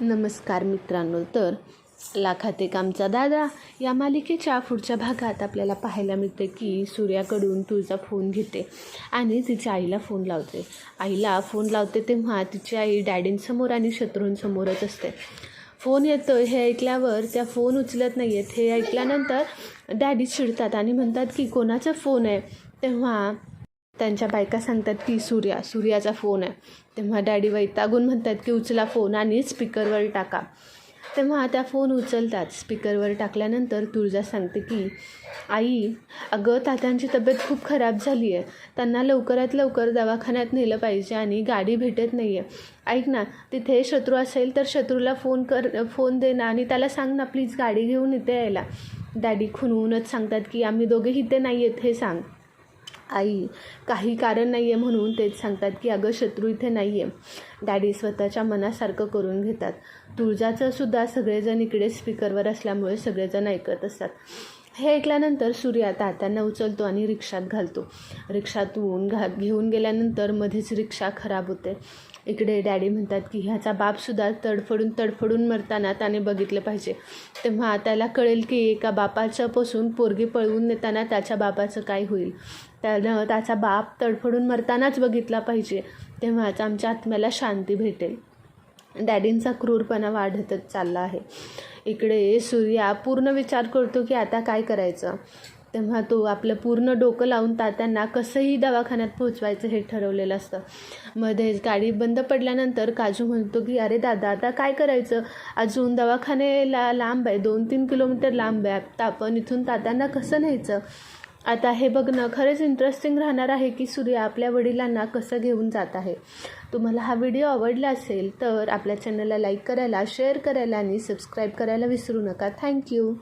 नमस्कार मित्रांनो तर लाखात एक आमचा दादा या मालिकेच्या पुढच्या भागात आपल्याला पाहायला मिळते की सूर्याकडून तुळजा फोन घेते आणि तिच्या आईला फोन लावते. आईला फोन लावते तेव्हा तिची आई डॅडींसमोर आणि शत्रूंसमोरच असते. फोन येतो हे ऐकल्यावर त्या फोन उचलत नाही आहेत हे ऐकल्यानंतर डॅडी चिडतात आणि म्हणतात की कोणाचा फोन आहे? तेव्हा त्यांच्या बायका सांगतात की सूर्या सूर्याचा फोन आहे. तेव्हा डॅडी वैतागून म्हणतात की उचला फोन आणि स्पीकरवर टाका. तेव्हा त्या फोन उचलतात स्पीकरवर टाकल्यानंतर तुळजा सांगते की आई अगं तात्यांची तब्येत खूप खराब झाली आहे. त्यांना लवकरात लवकर दवाखान्यात नेलं पाहिजे आणि गाडी भेटत नाही आहे ऐक ना तिथे शत्रू असेल तर शत्रूला फोन कर फोन दे ना आणि त्याला सांग ना प्लीज गाडी घेऊन इथे यायला. डॅडी खुनवूनच सांगतात की आम्ही दोघे इथे नाही आहेत हे सांग. आई काही कारण नाही आहे म्हणून तेच सांगतात की अगं शत्रू इथे नाही आहे डॅडी स्वतःच्या मनासारखं करून घेतात. तुळजाचं सुद्धा सगळेजण इकडे स्पीकरवर असल्यामुळे सगळेजण ऐकत असतात. हे ऐकल्यानंतर सूर्या तात्यांना उचलतो आणि रिक्षात घालतो. रिक्षातून घा घेऊन गेल्यानंतर मध्येच रिक्षा खराब होते. इकडे डॅडी म्हणतात की ह्याचा बापसुद्धा तडफडून तडफडून मरताना त्याने बघितलं पाहिजे. तेव्हा त्याला कळेल की एका बापाच्यापासून पोरगी पळवून नेताना त्याच्या बापाचं काय होईल. त्यानं त्याचा बाप तडफडून मरतानाच बघितला पाहिजे. तेव्हाच आमच्या आत्म्याला शांती भेटेल. डॅडींचा क्रूरपणा वाढतच चालला आहे. इकडे सूर्या पूर्ण विचार करतो की आता काय करायचं? तेव्हा तो आपलं पूर्ण डोकं लावून तात्यांना कसंही दवाखान्यात पोहोचवायचं हे ठरवलेलं असतं. मध्येच गाडी बंद पडल्यानंतर काजू म्हणतो की अरे दादा आता काय करायचं? अजून दवाखाने ला लांब आहे दोन तीन किलोमीटर लांब आहे. आता आपण इथून तात्यांना कसं न्यायचं? आता हे बघणं खरंच इंटरेस्टिंग राहणार आहे की सूर्य आपल्या वडिलांना कसं घेऊन जात आहे. तुम्हाला हा व्हिडिओ आवडला असेल तर आपल्या चॅनलला लाईक करायला शेअर करायला आणि सबस्क्राईब करायला विसरू नका. थँक्यू